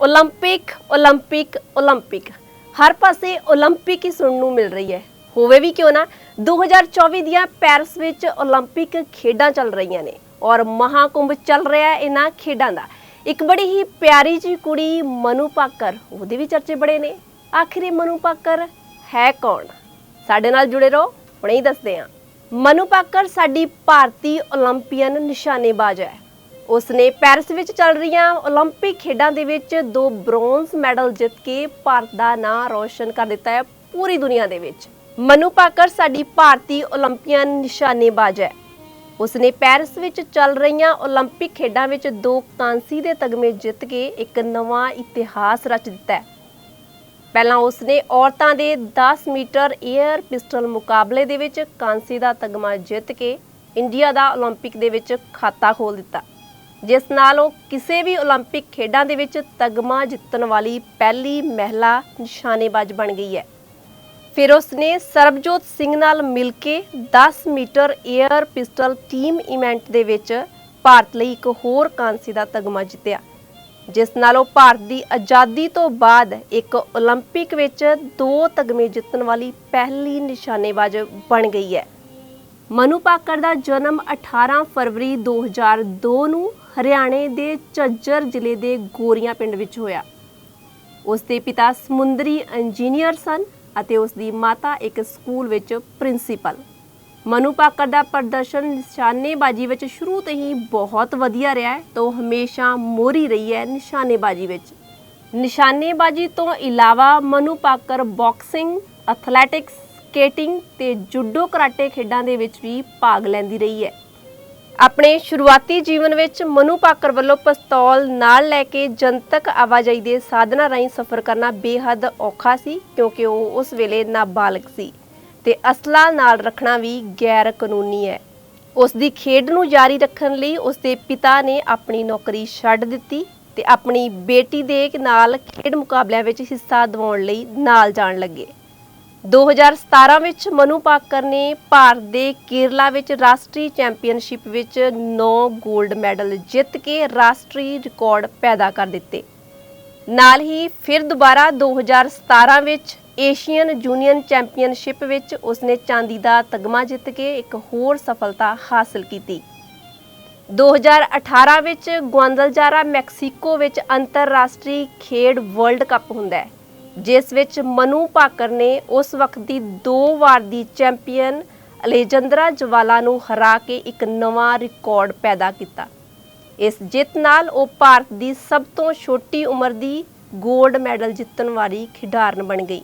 올림픽 올림픽 올림픽 ਹਰ ਪਾਸੇ 올림픽 ਹੀ ਸੁਣਨ ਨੂੰ ਮਿਲ ਰਹੀ ਹੈ। ਹੋਵੇ ਵੀ ਕਿਉਂ ਨਾ 2024 ਦੀਆਂ ਪੈਰਿਸ ਵਿੱਚ 올림픽 ਖੇਡਾਂ ਚੱਲ ਰਹੀਆਂ ਨੇ ਔਰ ਮਹਾਕੁੰਭ ਚੱਲ ਰਿਹਾ ਇਹਨਾਂ ਖੇਡਾਂ ਦਾ। ਇੱਕ ਬੜੀ ਹੀ ਪਿਆਰੀ ਜੀ ਕੁੜੀ ਮਨੂ ਪਾਕਰ, ਉਹਦੇ ਵੀ ਚਰਚੇ ਬੜੇ ਨੇ। ਆਖਰੀ ਮਨੂ ਪਾਕਰ ਹੈ ਕੌਣ? ਸਾਡੇ ਨਾਲ ਜੁੜੇ ਰਹੋ, ਹੁਣੇ ਹੀ ਦੱਸਦੇ ਹਾਂ। ਮਨੂ ਪਾਕਰ ਸਾਡੀ ਭਾਰਤੀ 올림ਪੀਅਨ ਨਿਸ਼ਾਨੇਬਾਜ਼ ਹੈ। ਉਸਨੇ ਪੈਰਿਸ ਵਿੱਚ ਚੱਲ ਰਹੀਆਂ 올림픽 ਖੇਡਾਂ ਦੇ ਵਿੱਚ ਦੋ ਬ੍ਰੌਂਜ਼ ਮੈਡਲ ਜਿੱਤ ਕੇ ਭਾਰਤ ਦਾ ਨਾਂ ਰੌਸ਼ਨ ਕਰ ਦਿੱਤਾ ਹੈ ਪੂਰੀ ਦੁਨੀਆ ਦੇ ਵਿੱਚ। ਮਨੂ ਪਾਕਰ ਸਾਡੀ ਭਾਰਤੀ 올림ਪੀਅਨ ਨਿਸ਼ਾਨੇਬਾਜ਼ ਹੈ। ਉਸਨੇ ਪੈਰਿਸ ਵਿੱਚ ਚੱਲ ਰਹੀਆਂ 올림픽 ਖੇਡਾਂ ਵਿੱਚ ਦੋ ਕਾਂਸੀ ਦੇ ਤਗਮੇ ਜਿੱਤ ਕੇ ਇੱਕ ਨਵਾਂ ਇਤਿਹਾਸ ਰਚ ਦਿੱਤਾ ਹੈ। ਪਹਿਲਾਂ ਉਸਨੇ ਔਰਤਾਂ ਦੇ 10 ਮੀਟਰ 에ਅਰ ਪਿਸਟਲ ਮੁਕਾਬਲੇ ਦੇ ਵਿੱਚ ਕਾਂਸੀ ਦਾ ਤਗਮਾ ਜਿੱਤ ਕੇ ਇੰਡੀਆ ਦਾ 올림픽 ਦੇ ਵਿੱਚ ਖਾਤਾ ਖੋਲ ਦਿੱਤਾ। ਜਿਸ ਨਾਲ ਉਹ ਕਿਸੇ ਵੀ 올림픽 ਖੇਡਾਂ ਦੇ ਵਿੱਚ ਤਗਮਾ ਜਿੱਤਣ ਵਾਲੀ ਪਹਿਲੀ ਮਹਿਲਾ ਨਿਸ਼ਾਨੇਬਾਜ਼ ਬਣ ਗਈ ਹੈ। ਫਿਰ ਉਸ ਨੇ ਸਰਬਜੋਤ ਸਿੰਘ ਨਾਲ ਮਿਲ ਕੇ 10 metre air pistol team event ਦੇ ਵਿੱਚ ਭਾਰਤ ਲਈ ਇੱਕ ਹੋਰ ਕਾਂਸੀ ਦਾ ਤਗਮਾ ਜਿੱਤਿਆ, ਜਿਸ ਨਾਲ ਉਹ ਭਾਰਤ ਦੀ ਆਜ਼ਾਦੀ ਤੋਂ ਬਾਅਦ ਇੱਕ 올림픽 ਵਿੱਚ ਦੋ ਤਗਮੇ ਜਿੱਤਣ ਵਾਲੀ ਪਹਿਲੀ ਨਿਸ਼ਾਨੇਬਾਜ਼ ਬਣ ਗਈ ਹੈ। ਮਨੂ ਪਾਕਰ ਦਾ ਜਨਮ 18 ਫਰਵਰੀ 2002 ਨੂੰ ਹਰਿਆਣੇ ਦੇ ਝੱਜਰ ਜ਼ਿਲ੍ਹੇ ਦੇ ਗੋਰੀਆਂ ਪਿੰਡ ਵਿੱਚ ਹੋਇਆ। ਉਸ ਦੇ ਪਿਤਾ ਸਮੁੰਦਰੀ ਇੰਜੀਨੀਅਰ ਸਨ ਅਤੇ ਉਸ ਦੀ ਮਾਤਾ ਇੱਕ ਸਕੂਲ ਵਿੱਚ ਪ੍ਰਿੰਸੀਪਲ। ਮਨੂ ਪਾਕਰ ਦਾ ਪ੍ਰਦਰਸ਼ਨ ਨਿਸ਼ਾਨੇਬਾਜ਼ੀ ਵਿੱਚ ਸ਼ੁਰੂ ਤੋਂ ਹੀ ਬਹੁਤ ਵਧੀਆ ਰਿਹਾ ਹੈ ਉਹ ਹਮੇਸ਼ਾ ਮੋਰੀ ਰਹੀ ਹੈ ਨਿਸ਼ਾਨੇਬਾਜ਼ੀ ਵਿੱਚ। ਨਿਸ਼ਾਨੇਬਾਜ਼ੀ ਤੋਂ ਇਲਾਵਾ Manu Bhaker boxing, athletics, skating ਤੇ ਜੁਡੋ ਕਰਾਟੇ ਖੇਡਾਂ ਦੇ ਵਿੱਚ ਵੀ ਭਾਗ ਲੈਂਦੀ ਰਹੀ ਹੈ। ਆਪਣੇ ਸ਼ੁਰੂਆਤੀ ਜੀਵਨ ਵਿੱਚ ਮਨੂ ਪਾਕਰ ਵੱਲੋਂ ਪਿਸਤੌਲ ਨਾਲ ਲੈ ਕੇ ਜਨਤਕ ਆਵਾਜਾਈ ਦੇ ਸਾਧਨਾਂ ਰਾਹੀਂ ਸਫ਼ਰ ਕਰਨਾ ਬੇਹੱਦ ਔਖਾ ਸੀ, ਕਿਉਂਕਿ ਉਹ ਉਸ ਵੇਲੇ ਨਾਬਾਲਗ ਸੀ ਤੇ ਅਸਲਾ ਨਾਲ ਰੱਖਣਾ ਵੀ ਗੈਰ ਕਾਨੂੰਨੀ ਹੈ। ਉਸ ਦੀ ਖੇਡ ਨੂੰ ਜਾਰੀ ਰੱਖਣ ਲਈ ਉਸ ਦੇ ਪਿਤਾ ਨੇ ਆਪਣੀ ਨੌਕਰੀ ਛੱਡ ਦਿੱਤੀ ਤੇ ਆਪਣੀ ਬੇਟੀ ਦੇ ਨਾਲ ਖੇਡ ਮੁਕਾਬਲਿਆਂ ਵਿੱਚ ਹਿੱਸਾ ਦਿਵਾਉਣ ਲਈ ਨਾਲ ਜਾਣ ਲੱਗੇ। 2017 ਵਿੱਚ ਮਨੂ ਪਾਕਰ ਨੇ ਭਾਰਤ ਦੇ ਕੇਰਲਾ ਵਿੱਚ ਰਾਸ਼ਟਰੀ ਚੈਂਪੀਅਨਸ਼ਿਪ ਵਿੱਚ 9 골ਡ ਮੈਡਲ ਜਿੱਤ ਕੇ ਰਾਸ਼ਟਰੀ ਰਿਕਾਰਡ ਪੈਦਾ ਕਰ ਦਿੱਤੇ। ਨਾਲ ਹੀ ਫਿਰ ਦੁਬਾਰਾ 2017 ਵਿੱਚ ਏਸ਼ੀਅਨ ਜੂਨੀਅਰ ਚੈਂਪੀਅਨਸ਼ਿਪ ਵਿੱਚ ਉਸਨੇ ਚਾਂਦੀ ਦਾ ਤਗਮਾ ਜਿੱਤ ਕੇ ਇੱਕ ਹੋਰ ਸਫਲਤਾ ਹਾਸਲ ਕੀਤੀ। 2018 ਵਿੱਚ ਗੁਆਂਦਲਜਾਰਾ ਮੈਕਸੀਕੋ ਵਿੱਚ ਅੰਤਰਰਾਸ਼ਟਰੀ ਖੇਡ ਵਰਲਡ ਕੱਪ ਹੁੰਦਾ ਹੈ। ਜਿਸ ਵਿੱਚ ਮਨੂ ਭਾਕਰ ਨੇ ਉਸ ਵਕਤ ਦੀ ਦੋ ਵਾਰ ਦੀ ਚੈਂਪੀਅਨ ਅਲੇਜੰਦਰਾ ਜਵਾਲਾ ਨੂੰ ਹਰਾ ਕੇ ਇੱਕ ਨਵਾਂ ਰਿਕਾਰਡ ਪੈਦਾ ਕੀਤਾ। ਇਸ ਜਿੱਤ ਨਾਲ ਉਹ ਭਾਰਤ ਦੀ ਸਭ ਤੋਂ ਛੋਟੀ ਉਮਰ ਦੀ 골ਡ ਮੈਡਲ ਜਿੱਤਣ ਵਾਲੀ ਖਿਡਾਰਨ ਬਣ ਗਈ।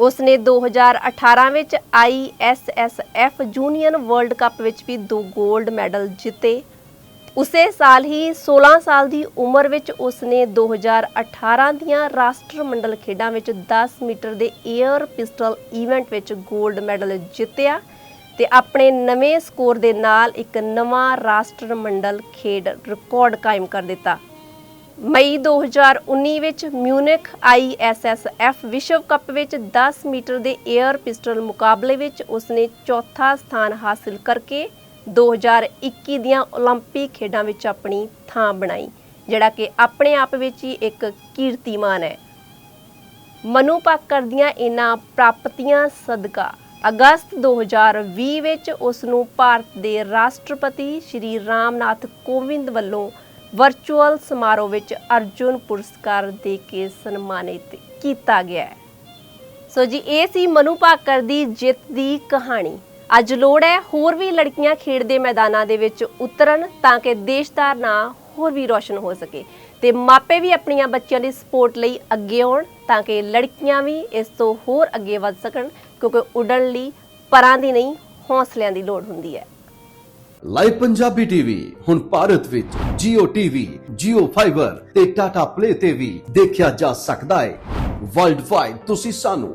ਉਸ ਨੇ 2018 ਵਿੱਚ ISSF ਜੂਨੀਅਰ ਵਰਲਡ ਕੱਪ ਵਿੱਚ ਵੀ ਦੋ 골ਡ ਮੈਡਲ ਜਿੱਤੇ ਉਸੇ ਸਾਲ ਹੀ 16 ਸਾਲ ਦੀ ਉਮਰ ਵਿੱਚ ਉਸ ਨੇ 2018 ਦੀਆਂ ਰਾਸ਼ਟਰਮੰਡਲ ਖੇਡਾਂ ਵਿੱਚ 10 ਮੀਟਰ ਦੇ 에ਅਰ ਪਿਸਟਲ ਇਵੈਂਟ ਵਿੱਚ 골ਡ ਮੈਡਲ ਜਿੱਤਿਆ ਤੇ ਆਪਣੇ ਨਵੇਂ ਸਕੋਰ ਦੇ ਨਾਲ ਇੱਕ ਨਵਾਂ ਰਾਸ਼ਟਰਮੰਡਲ ਖੇਡ ਰਿਕਾਰਡ ਕਾਇਮ ਕਰ ਦਿੱਤਾ। ਮਈ 2019 ਵਿੱਚ ਮਿਊਨਿਖ ISSF ਵਿਸ਼ਵ ਕੱਪ ਵਿੱਚ 10 ਮੀਟਰ ਦੇ 에ਅਰ ਪਿਸਟਲ ਮੁਕਾਬਲੇ ਵਿੱਚ ਉਸ ਨੇ ਚੌਥਾ ਸਥਾਨ ਹਾਸਲ ਕਰਕੇ 2021 ਦੀਆਂ 올림픽 ਖੇਡਾਂ ਵਿੱਚ ਆਪਣੀ ਥਾਂ ਬਣਾਈ ਜਿਹੜਾ ਕਿ ਆਪਣੇ ਆਪ ਵਿੱਚ ਹੀ ਇੱਕ ਕੀਰਤੀਮਾਨ ਹੈ ਮਨੂ ਪਾਕਰ ਦੀਆਂ ਇਹਨਾਂ ਪ੍ਰਾਪਤੀਆਂ ਸਦਕਾ ਅਗਸਤ 2020 ਵਿੱਚ ਉਸ ਨੂੰ ਭਾਰਤ ਦੇ ਰਾਸ਼ਟਰਪਤੀ ਸ਼੍ਰੀ ਰਾਮਨਾਥ ਕੋਵਿੰਦ ਵੱਲੋਂ ਵਰਚੁਅਲ ਸਮਾਰੋਹ ਵਿੱਚ ਅਰਜੁਨ ਪੁਰਸਕਾਰ ਦੇ ਕੇ ਸਨਮਾਨਿਤ ਕੀਤਾ ਗਿਆ ਹੈ ਸੋ ਜੀ ਇਹ ਸੀ ਮਨੂ ਭਾਕਰ ਦੀ ਜਿੱਤ ਦੀ ਕਹਾਣੀ ਅੱਜ ਲੋੜ ਹੈ ਹੋਰ ਵੀ ਲੜਕੀਆਂ ਖੇਡ ਦੇ ਮੈਦਾਨਾਂ ਦੇ ਵਿੱਚ ਉਤਰਨ ਤਾਂ ਕਿ ਦੇਸ਼ ਦਾ ਨਾਂ ਹੋਰ ਵੀ ਰੋਸ਼ਨ ਹੋ ਸਕੇ। ਤੇ ਮਾਪੇ ਵੀ ਆਪਣੀਆਂ ਬੱਚਿਆਂ ਦੀ ਸਪੋਰਟ ਲਈ ਅੱਗੇ ਆਉਣ ਤਾਂ ਕਿ ਲੜਕੀਆਂ ਵੀ ਇਸ ਤੋਂ ਹੋਰ ਅੱਗੇ ਵੱਧ ਸਕਣ ਕਿਉਂਕਿ ਉੱਡਣ ਲਈ ਪਰਾਂ ਦੀ ਨਹੀਂ ਹੌਸਲਿਆਂ ਦੀ ਲੋੜ ਹੁੰਦੀ ਹੈ। ਲਾਈਵ ਪੰਜਾਬੀ ਟੀਵੀ ਹੁਣ ਭਾਰਤ ਵਿੱਚ Jio TV, Jio Fiber ਤੇ Tata Play ਤੇ ਵੀ ਦੇਖਿਆ ਜਾ ਸਕਦਾ ਹੈ। ਵਰਲਡ ਵਾਈਡ ਤੁਸੀਂ ਸਾਨੂੰ